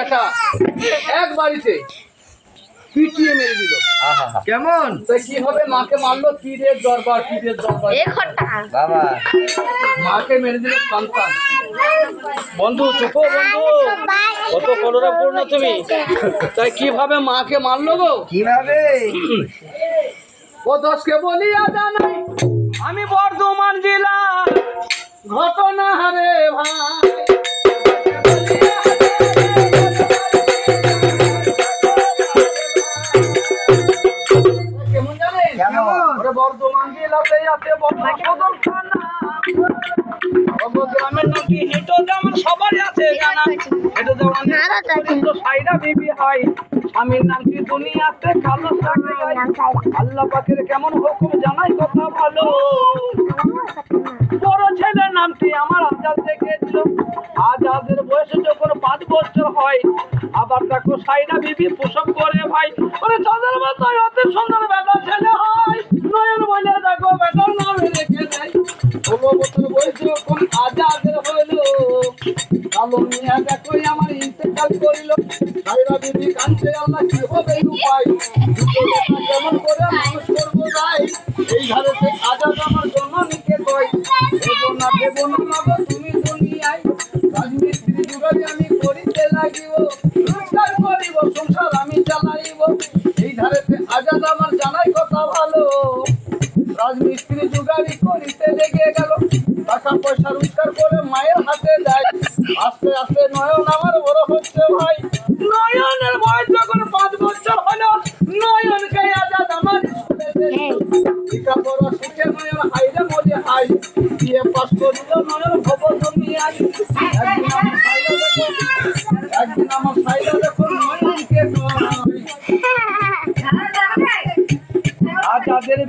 বেটা এক বাড়িতে পিটিয়ে মেরে দিল। কেমন? তাই কি হবে? মাকে মারলো? পীরের দরবার পীরের দরবার। বাবা। মাকে মেরে দিল সন্তান বন্ধু চুপ বন্ধু। কত কলরাপূর্ণ তুমি। তাই কীভাবে মাকে মারলো গো? কীভাবে? ও দশকে বলিয়া জানাই আমি বর্ধমান জেলা ঘটনা হারে ভাই। আছে গ্রামের হেঁটো যেমন সবারই আছে জানা হেঁটো যেমন না, না, তা কি? তো সাইরা বিবি হয়। স্বামীর নাম কি দুনিয়াতে? কালো আল্লাহ পাকের কেমন হুকুম জানাই কথা ভালো বড় ছেলের নামটি আমার আজাদ দেখেছিল আজাদের বয়স যখন পাঁচ বছর হয়, আবার দেখো সাইরা বিবি প্রসব করে ভাই। ওরে চাঁদের মাথায় অতি সুন্দর বেটা ছেলে হয়। নয়ন বলে দেখো বেটার নামে রেখে দেয়। ষোলো বছর বয়স যখন আজাদের হইল কালো মিয়া দেখো আমার ইন্তেকাল করিল। সাইরা বিবি কাঁদছে, আল্লাহ কি হবে উপায়? কেমন করে মানুষ করব যাই এই ধারেতে আজাদ আমার জন্য নিকে কই দেবো না দেবো না দেয় নয়ন আমার বড় হচ্ছে ভাই নয়নের যখন পাঁচ বছর হলো নয়নকে আজাদ আমার স্কুলে লেখাপড়া শিখে নয়ন হাইরে বিয়ে পাস করিল নয়ন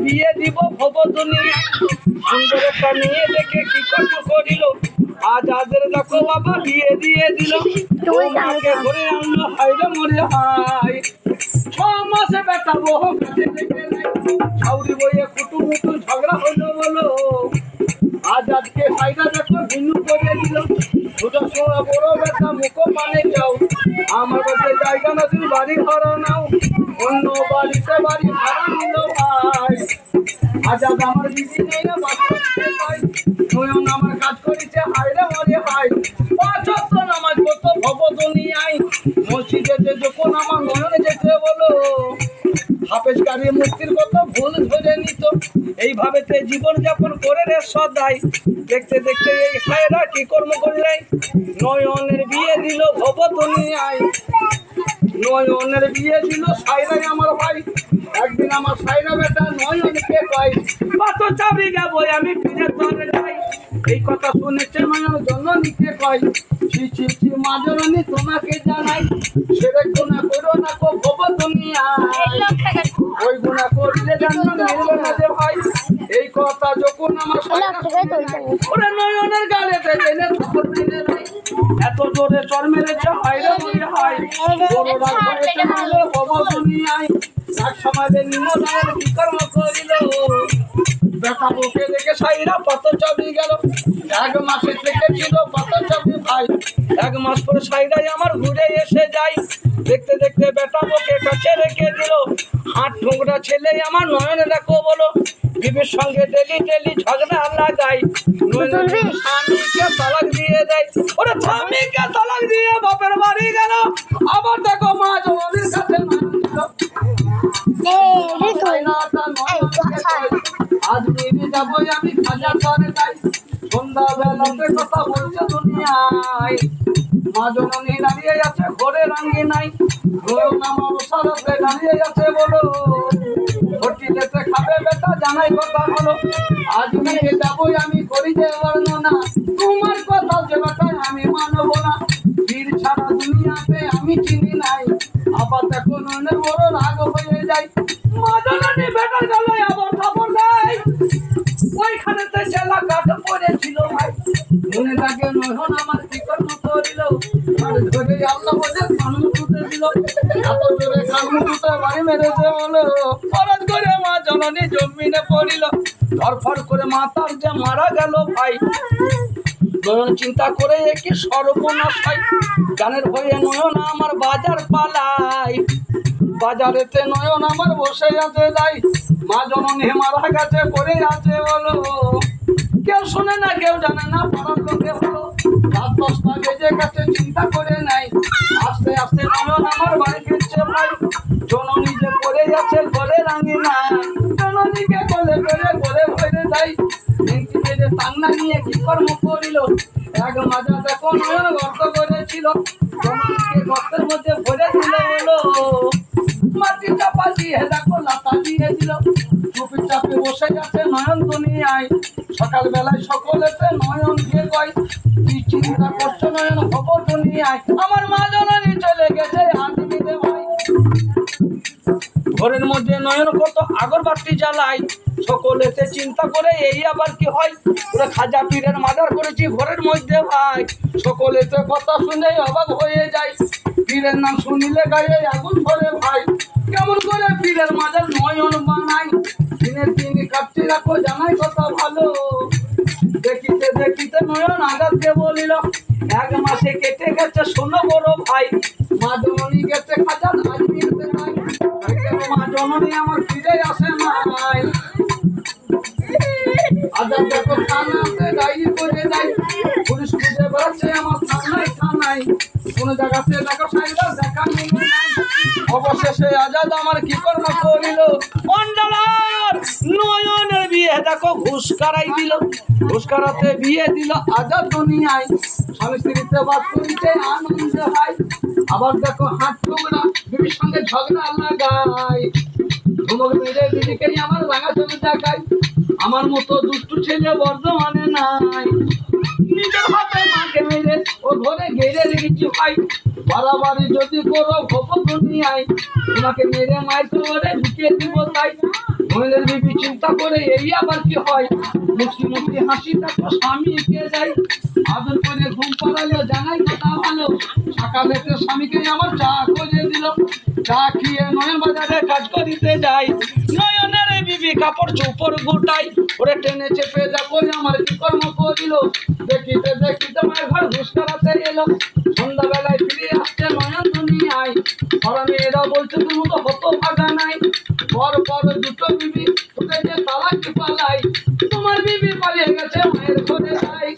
বিয়ে দিব ভব দুনিয়া সুন্দর একটা দেখে কি কষ্ট করিল। আজাদের দেখো বাবা, বিয়ে দিয়ে দিল। তোমাকে ধরে আনলো হাইরে মরে হাই ছ মাসে বেটা বহ কাছে দেখে ছাউরি বইয়ে কুটু মুটু ঝগড়া হইল বলো। আজাদকে সাইডা দেখো ভিন্ন করে দিল। ছোট সোনা বড় বেটা মুখ মানে যাও। আমার কাছে জায়গা না তুমি বাড়ি ঘর নাও। অন্য বাড়িতে বাড়ি ভাড়া আজাদ আমার দিদি নেই না নয়ন আমার কাজ করেছে হাইরে মরে হাই পাঁচ অক্ট নামাজ কত ভব দুনিয়ায়। মসজিদে যে যখন আমার নয়নে যেতে বলো হাফেজ কারি মুক্তির কত ভুল ধরে নিত। এইভাবে জীবন যাপন করে রে সদাই। দেখতে দেখতে এই হায়রা কি কর্ম করলে? নয়নের বিয়ে দিল ভব দুনিয়ায়। নয়নের বিয়ে দিল সাইরাই আমার ভাই। একদিন আমার সাইরা বেটা নয়নকে কয় কত চাবি যাব আমি ফিরে চলে যাই? এই কথা শুনেছে নয়ন জন্য নিতে কয় ছি ছি ছি মাজরনি তোমাকে জানাই সেরে গুণা করো না কো ভব দুনিয়ায় ওই গুণা করলে জানো মিলবে না যে ভাই। এই কথা যখন আমার ওরে নয়নের গালে দেনে থাপড় দিনে নাই। এত জোরে চর মেরেছে হাইরে মরে হাই বড় রাগ হয়েছে হব দুনিয়ায় এক সমাজে নিমনের বিকর্ম করিল। বেটা বুকে দেখে সাইরা পত চাবি গেল। এক মাসে থেকে ছিল পত চাবি ভাই। এক মাস পরে সাইরাই আমার ঘুরে এসে যাই দেখতে দেখতে বেটা বুকে কাছে রেখে দিল। হাত ঠোংরা ছেলে আমার নয়নে দেখো বলো। বিবির সঙ্গে ডেলি ডেলি ঝগড়া লাগাই। স্বামীকে তালাক দিয়ে দেয়। ওরে স্বামীকে তালাক দিয়ে বাপের বাড়ি গেল। আবার দেখো মা আজ যাব আমি খাজা করে কথা বলছে দুনিয়ায় মা জননী দাঁড়িয়ে আছে ঘরে রাঙ্গি নাই সারাতে দাঁড়িয়ে আছে বলো হোটেলেতে খাবে জানাই কথা হলো আজ মেয়ে যাব আমি করি যে বর্ণনা তোমার কথা যে বেটায় আমি মানবো না। বীর ছাড়া দুনিয়াতে আমি চিনি নাই আবার নয়নের বড় রাগ হয়ে যায় চিন্তা করে কি সর্বনাশ গানের ভয়ে নয়ন আমার বাজার পালাই। বাজারেতে নয়ন আমার বসে আছে তাই মা জননী মারা গেছে, পড়ে আছে বলো। কেউ শোনে না, কেউ জানে না, পাড়ার লোকে হলো রাত দশটা বেজে গেছে, চিন্তা করে ঘরে রাঙি না জননীকে বলে করে ভরে যাই। টান্না নিয়ে কি কর্ম করিল? এক মাজা নয়ন গর্ত করেছিল গর্তের মধ্যে ভরে দিলে হলো মাটি চাপা দিয়ে দেখো লাতা দিয়ে দিল। চুপি বসে গেছে নয়ন দুনিয়ায় সকাল বেলায় সকলেতে নয়ন দিয়ে কয়। কি চিন্তা করছ নয়ন হব দুনিয়ায় আমার মা জননী মধ্যে নয়ন কত আগরবাতি জ্বালাই, সকলেতে চিন্তা করে এই আবার কি হয়? ওরা খাজা পীরের মাজার করেছি ঘরের মধ্যে ভাই, সকলেতে কথা শুনে অবাক হয়ে যায় পীরের নাম শুনিলে গায়ে আগুন ধরে ভাই। কেমন করে পীরের মাজার নয়ন বানাই? দিনের দিন কাটতে রাখো, জানাই কথা ভালো। দেখিতে দেখিতে নয়ন আঘাতকে বলিল এক মাসে কেটে গেছে শোনো বড় ভাই। মা আমার ফিরে আসে নাই আজাদ দেখো থানাতে ডায়েরি করে দেয় পুলিশ খুঁজে বেড়াচ্ছে আমার থানায় থানায়। কোন জায়গাতে অবশেষে আজাদ আমার কি কর্ম করিল? মন্ডলার নয়নের বিয়ে দেখো, ঘুষ কারাই দিল। ঘুষ কারাতে বিয়ে দিল আজাদ দুনিয়ায়। স্বামী স্ত্রীতে বাদ করিতে আনন্দ হয়। আবার দেখো হাত টুকরা বিবির সঙ্গে ঝগড়া মেরে দিদিকে আমার রাঙা ছবি দেখায় আমার মতো দুষ্টু ছেলে বর্ধমানে নাই। নিজের হাতে মাকে মেরে ও ধরে গেড়ে রেখেছি ভাই। বাড়াবাড়ি যদি করো ভব দুনিয়ায়। তোমাকে মেরে মায়ের ধরে ঢুকিয়ে দিব তাই। চিন্তা করে এই আবার কি হয়? মুখি মুখি হাসি দেখো স্বামীকে যাই আদর করে ঘুম পাড়ালো জানাই কথা ভালো। সকালেতে স্বামীকে আমার চা করে চা খেয়ে নয়ন বাজারে কাজ করিতে কাপড় চোপড় গোটাই। ওরে টেনে চেপে যা করে আমার কি কর্ম করিল? দেখিতে দেখিতে মায়ের ঘর ঘুষ করাতে এলো। সন্ধ্যাবেলায় ফিরে আসছে নয়ন দুনিয়ায়। ওরা মেয়েরা বলছে, তুমি তো হতো ভাগা নাই। পর পর দুটো বিবি তোকে যে তালাক পালাই। তোমার বিবি পালিয়ে গেছে মায়ের ঘরে যাই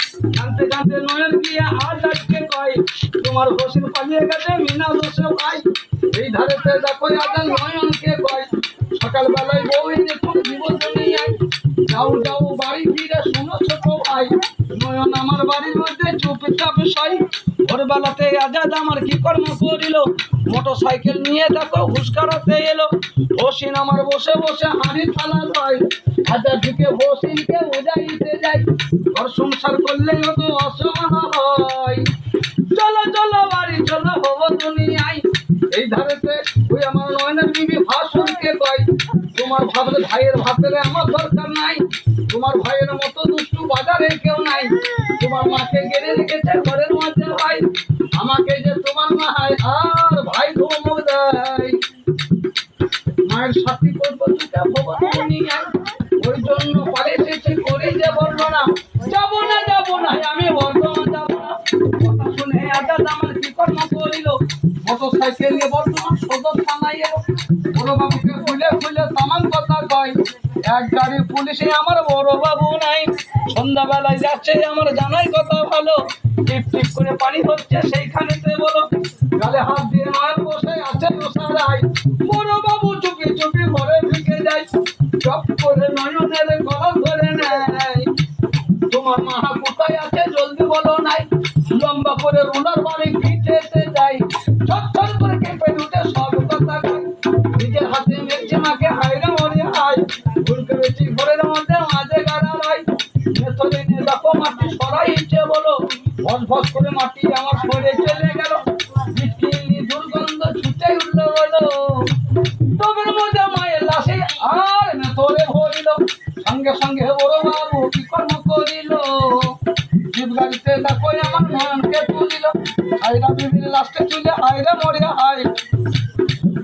নয়ন গিয়ে আজ আজকে কয়, তোমার হোসেন পালিয়ে গেছে, মিনা দোষে ভাই এই ধারেতে দেখো আজ নয়নকে কয় সকালবেলায় বউ এনে কোন জীবন দুনিয়ায় যাও যাও, বাড়ি ফিরে শুনো ছোট ভাই। নয়ন আমার বাড়ির মধ্যে চুপে চাপে সই ভোরবেলাতে আজাদ আমার কি কর্ম করিল? মোটর সাইকেল নিয়ে দেখো ঘুষ করাতে এলো। হোসিন আমার বসে বসে হাঁড়ি থালা লয় আজাদ ঢুকে হোসিনকে বোঝাইতে যাই ঘর সংসার করলে অত অসহায়। হয় চলো চলো, বাড়ি চলো হব দুনিয়ায়। এই ধারেতে ওই আমার নয়নের বিবি ভাসুরকে কয় তোমার ভাবলে ভাইয়ের ভাতের আমার দরকার নাই। তোমার ভাইয়ের মতো দুষ্টু বাজারে কেউ নাই। তোমার মাকে সাইকেল নিয়ে বর্ধমান সদর থানায় এলো। বড় বাবুকে খুলে খুলে তামান কথা কয়, এক গাড়ি পুলিশে আমার বড় বাবু নাই। সন্ধ্যাবেলায় যাচ্ছে, আমার জানাই কথা ভালো। টিপ টিপ করে পানি হচ্ছে সেইখানেতে বলো, গালে হাত দিয়ে নয়ন বসে আছে দোসারাই বড় বাবু চুপি চুপি ঘরে ঢুকে যায়। চপ করে নয়নের গলা ধরে নেয়। তোমার মা ভস করে মাটি আমার সরে চলে গেল। দুর্গন্ধ ছুটে উঠল বলো তবের মধ্যে মায়ের লাশে আর ভেতরে ভরিল। সঙ্গে সঙ্গে বড় বাবু কি কর্ম করিল? জিপ গাড়িতে আমার নয়নকে তুলিল। হাইরা বিবির লাস্টে চুলে হাইরে মরে হাই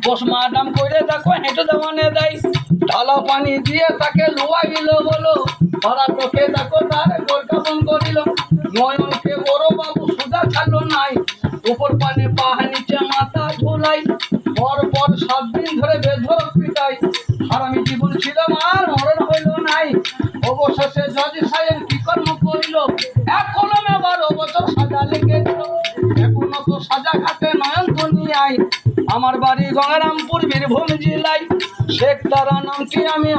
বস মাডাম করে দেখো হেঁটে দেওয়ানে দেয়। ঢালা পানি দিয়ে তাকে লোয়া গেল বলো। ধরা চোখে দেখো তার গোলটা ফোন করিল। নয়নকে উপর পানে পাহা নিচে মাথা ঝোলাই। পর সাত দিন ধরে বেধর পিটাই। আর আমি জীবন ছিলাম আর মরণ হইল নাই। অবশেষে জজ সাহেব কি কর্ম করিল? এক কলমে বারো বছর সাজা লেগে দিল এখনও তো সাজা ঘাটে নয়ন তো নিয়ে আমার বাড়ি গঙ্গারামপুর, বীরভূম জেলায়। শেখ তারা নামটি আমি